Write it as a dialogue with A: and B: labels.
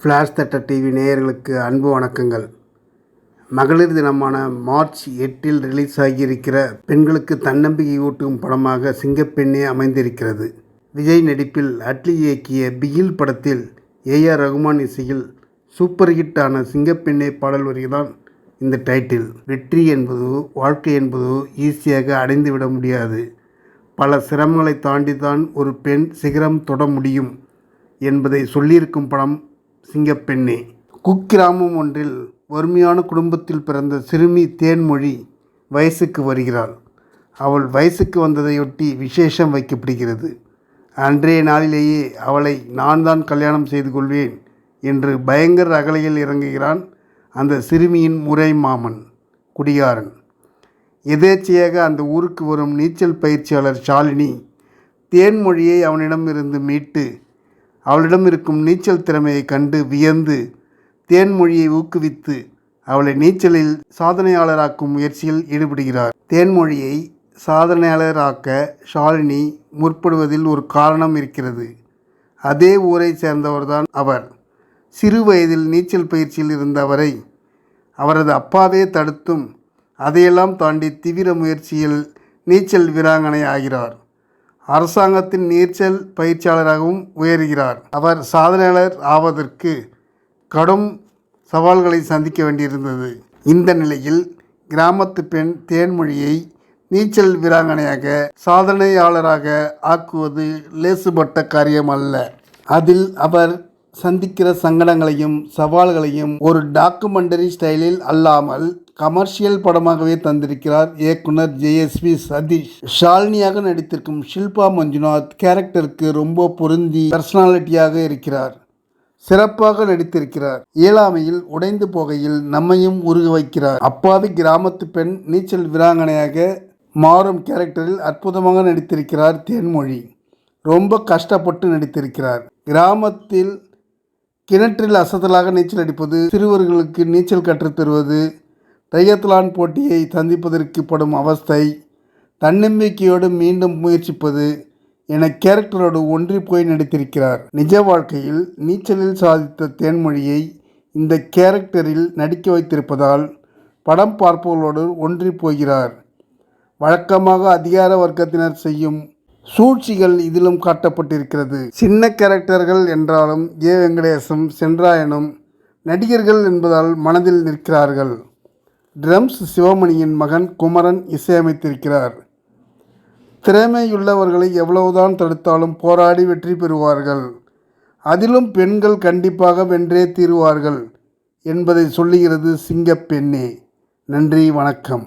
A: Flash தட்ட TV நேயர்களுக்கு அன்பு வணக்கங்கள். மகளிர் தினமான மார்ச் எட்டில் ரிலீஸ் ஆகியிருக்கிற பெண்களுக்கு தன்னம்பிக்கை ஊட்டும் படமாக சிங்கப்பெண்ணே அமைந்திருக்கிறது. விஜய் நடிப்பில் அட்லி இயக்கிய பிகில் படத்தில் ஏஆர் ரகுமான் இசையில் சூப்பர் ஹிட் ஆன சிங்கப்பெண்ணே பாடல் வரிதான் இந்த டைட்டில். வெற்றி என்பது வாழ்க்கை என்பது ஈஸியாக அடைந்துவிட முடியாது. பல சிரமங்களை தாண்டி தான் ஒரு பெண் சிகரம் தொட முடியும் என்பதை சொல்லியிருக்கும் படம் சிங்கப்பெண்ணே. குக்கிராமம் ஒன்றில் வறுமையான குடும்பத்தில் பிறந்த சிறுமி தேன்மொழி வயசுக்கு வருகிறாள். அவள் வயசுக்கு வந்ததையொட்டி விசேஷம் வைக்கப்படுகிறது. அன்றைய நாளிலேயே அவளை நான் தான் கல்யாணம் செய்து கொள்வேன் என்று பயங்கர அகலையில் இறங்குகிறான் அந்த சிறுமியின் முறை மாமன் குடிகாரன். எதேச்சையாக அந்த ஊருக்கு வரும் நீச்சல் பயிற்சியாளர் ஷாலினி தேன்மொழியை அவனிடமிருந்து மீட்டு அவளிடம் இருக்கும் நீச்சல் திறமையை கண்டு வியந்து தேன்மொழியை ஊக்குவித்து அவளை நீச்சலில் சாதனையாளராக்கும் முயற்சியில் ஈடுபடுகிறார். தேன்மொழியை சாதனையாளராக்க ஷாலினி முற்படுவதில் ஒரு காரணம் இருக்கிறது. அதே ஊரை சேர்ந்தவர்தான் அவர். சிறு வயதில் நீச்சல் பயிற்சியில் இருந்த அவரை அவரது அப்பாவே தடுத்தும் அதையெல்லாம் தாண்டி தீவிர முயற்சியில் நீச்சல் வீராங்கனை ஆகிறார். அரசாங்கத்தின் நீச்சல் பயிற்சியாளராகவும் உயர்கிறார். அவர் சாதனையாளர் ஆவதற்கு கடும் சவால்களை சந்திக்க வேண்டியிருந்தது. இந்த நிலையில் கிராமத்து பெண் தேன்மொழியை நீச்சல் வீராங்கனையாக சாதனையாளராக ஆக்குவது லேசுபட்ட காரியம் அல்ல. அதில் அவர் சந்திக்கிற சங்கடங்களையும் சவால்களையும் ஒரு டாக்குமெண்டரி ஸ்டைலில் அல்லாமல் கமர்ஷியல் படமாகவே தந்திருக்கிறார் இயக்குனர் ஜேஎஸ்வி சதீஷ். ஷாலினியாக நடித்திருக்கும் ஷில்பா மஞ்சுநாத் கேரக்டருக்கு ரொம்ப பொருந்தி பர்சனாலிட்டியாக இருக்கிறார். சிறப்பாக நடித்திருக்கிறார். இயலாமையில் உடைந்து போகையில் நம்மையும் உருக வைக்கிறார். அப்பாவி கிராமத்து பெண் நீச்சல் வீராங்கனையாக மாறும் கேரக்டரில் அற்புதமாக நடித்திருக்கிறார் தேன்மொழி. ரொம்ப கஷ்டப்பட்டு நடித்திருக்கிறார். கிராமத்தில் கிணற்றில் அசத்தலாக நீச்சல் அடிப்பது சிறுவர்களுக்கு நீச்சல் கற்றுத்தருவது ட்ரையத்லான் போட்டியை சந்திப்பதற்கு படும் அவஸ்தை தன்னம்பிக்கையோடு மீண்டும் முயற்சிப்பது என கேரக்டரோடு ஒன்றி போய் நடித்திருக்கிறார். நிஜ வாழ்க்கையில் நீச்சலில் சாதித்த தேன்மொழியை இந்த கேரக்டரில் நடிக்க வைத்திருப்பதால் படம் பார்ப்பவர்களோடு ஒன்றி போகிறார். வழக்கமாக அதிகார வர்க்கத்தினர் செய்யும் சூழ்ச்சிகள் இதிலும் காட்டப்பட்டிருக்கிறது. சின்ன கேரக்டர்கள் என்றாலும் ஏ வெங்கடேசம் சென்றாயனும் நடிகர்கள் என்பதால் மனதில் நிற்கிறார்கள். ட்ரம்ஸ் சிவமணியின் மகன் குமரன் இசையமைத்திருக்கிறார். திறமையுள்ளவர்களை எவ்வளவுதான் தடுத்தாலும் போராடி வெற்றி பெறுவார்கள். அதிலும் பெண்கள் கண்டிப்பாக வென்றே தீருவார்கள் என்பதை சொல்லுகிறது சிங்கப்பெண்ணே. நன்றி வணக்கம்.